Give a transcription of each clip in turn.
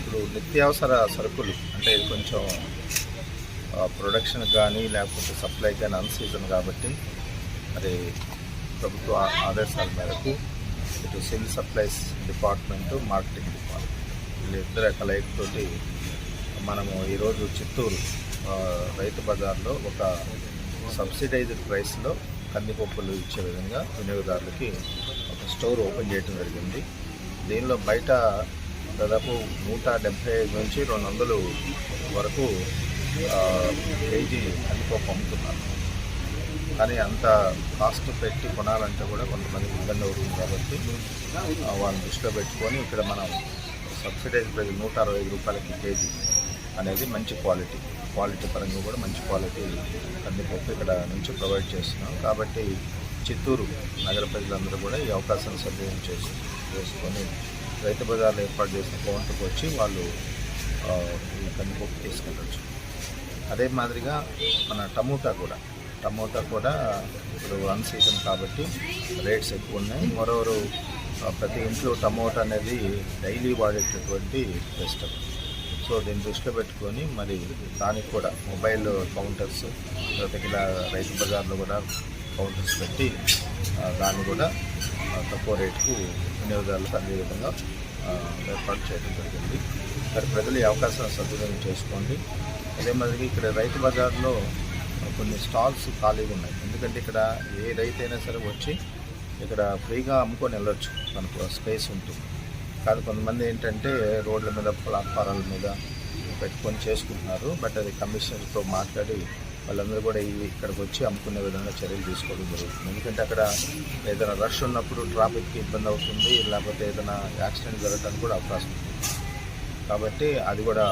ఇప్పుడు నిత్యావసర సరుకులు అంటే ఇది కొంచెం ప్రొడక్షన్ కానీ లేకపోతే సప్లై కానీ అన్ సీజన్ కాబట్టి మరి ప్రభుత్వ ఆదేశాల మేరకు ఇటు civil supplies department marketing department వీళ్ళిద్దరు కలయికతోటి మనము ఈరోజు చిత్తూరు రైతు బజార్లో ఒక సబ్సిడైజ్డ్ ప్రైస్లో కందిపప్పులు ఇచ్చే విధంగా వినియోగదారులకి ఒక స్టోర్ ఓపెన్ చేయడం జరిగింది. దీనిలో బయట దాదాపు నూట డెబ్బై ఐదు నుంచి రెండు వందలు వరకు కేజీ కందిపప్పు అమ్ముతున్నారు. కానీ అంత కాస్ట్ పెట్టి కొనాలంటే కూడా కొంతమందికి ఇబ్బంది అవుతుంది కాబట్టి వాళ్ళని దృష్టిలో పెట్టుకొని ఇక్కడ మనం సబ్సిడైజ్ ప్రైస్ నూట అరవై ఐదు రూపాయలకి కేజీ అనేది మంచి క్వాలిటీ క్వాలిటీ పరంగా కూడా మంచి క్వాలిటీ కందిపప్పు ఇక్కడ నుంచి ప్రొవైడ్ చేస్తున్నాం. కాబట్టి చిత్తూరు నగర ప్రజలందరూ కూడా ఈ అవకాశాన్ని సద్వినియోగం చేసి చేసుకొని రైతు బజార్లో ఏర్పాటు చేసిన కౌంటర్కి వచ్చి వాళ్ళు ఈ కందిపప్పు తీసుకెళ్ళచ్చు. అదే మాదిరిగా మన టమోటా కూడా. టమోటా కూడా ఇప్పుడు వన్ సీజన్ కాబట్టి రేట్స్ ఎక్కువ ఉన్నాయి. మరోవరు ప్రతి ఇంట్లో టమోటా అనేది డైలీ వాడేటటువంటి వెజిటబుల్ సో దీన్ని దృష్టిలో పెట్టుకొని మరి దానికి కూడా మొబైల్ కౌంటర్స్ తర్వాత ఇలా రైతు బజార్లో కూడా కౌంటర్స్ పెట్టి దాన్ని కూడా తక్కువ రేటుకు వినియోగదారులకు అందే విధంగా ఏర్పాటు చేయడం జరిగింది. మరి ప్రజలు ఈ అవకాశాన్ని సద్వినియోగం చేసుకోండి. అదే మాదిరిగా ఇక్కడ రైతు బజార్లో కొన్ని స్టాల్స్ ఖాళీగా ఉన్నాయి. ఎందుకంటే ఇక్కడ ఏ రైతు అయినా సరే వచ్చి ఇక్కడ ఫ్రీగా అమ్ముకొని వెళ్ళొచ్చు. మనకు స్పేస్ ఉంటుంది. కాదు కొంతమంది ఏంటంటే రోడ్ల మీద ప్లాట్ఫారాల మీద పెట్టుకొని చేసుకుంటున్నారు. బట్ అది కమిషనర్తో మాట్లాడి వాళ్ళందరూ కూడా ఇవి ఇక్కడికి వచ్చి అమ్ముకునే విధంగా చర్యలు తీసుకోవడం జరుగుతుంది. ఎందుకంటే అక్కడ ఏదైనా రష్ ఉన్నప్పుడు ట్రాఫిక్కి ఇబ్బంది అవుతుంది లేకపోతే ఏదైనా యాక్సిడెంట్ జరగడానికి కూడా అవకాశం ఉంది. కాబట్టి అది కూడా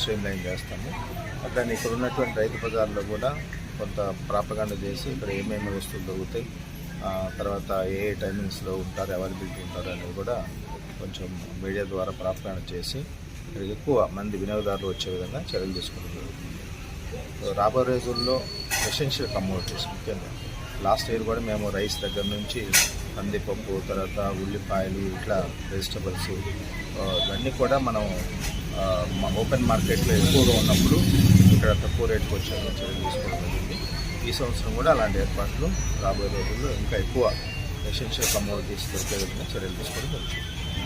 స్ట్రీమ్ లైన్ చేస్తాము. అట్లానే ఇక్కడ ఉన్నటువంటి రైతు బజార్లో కూడా కొంత ప్రాపగాండ చేసి ఇక్కడ ఏమేమి వస్తువులు దొరుకుతాయి తర్వాత ఏ ఏ టైమింగ్స్లో ఉంటారు అవైలబిలిటీ ఉంటారు అనేది కూడా కొంచెం మీడియా ద్వారా ప్రాపగాండ చేసి ఇక్కడ ఎక్కువ మంది వినియోగదారులు వచ్చే విధంగా చర్యలు తీసుకోవడం జరుగుతుంది. రాబోయే రోజుల్లో ఎసెన్షియల్ కమోడిటీస్ ముఖ్యంగా లాస్ట్ ఇయర్ కూడా మేము రైస్ దగ్గర నుంచి కందిపప్పు తర్వాత ఉల్లిపాయలు ఇట్లా వెజిటబుల్స్ ఇవన్నీ కూడా మనం ఓపెన్ మార్కెట్లో ఎక్కువగా ఉన్నప్పుడు ఇక్కడ తక్కువ రేటుకి వచ్చే చర్యలు తీసుకోవడం జరిగింది. ఈ సంవత్సరం కూడా అలాంటి ఏర్పాట్లు రాబోయే రోజుల్లో ఇంకా ఎక్కువ ఎసెన్షియల్ కమోడిటీస్ దొరికే విధంగా చర్యలు తీసుకోవడం జరుగుతుంది.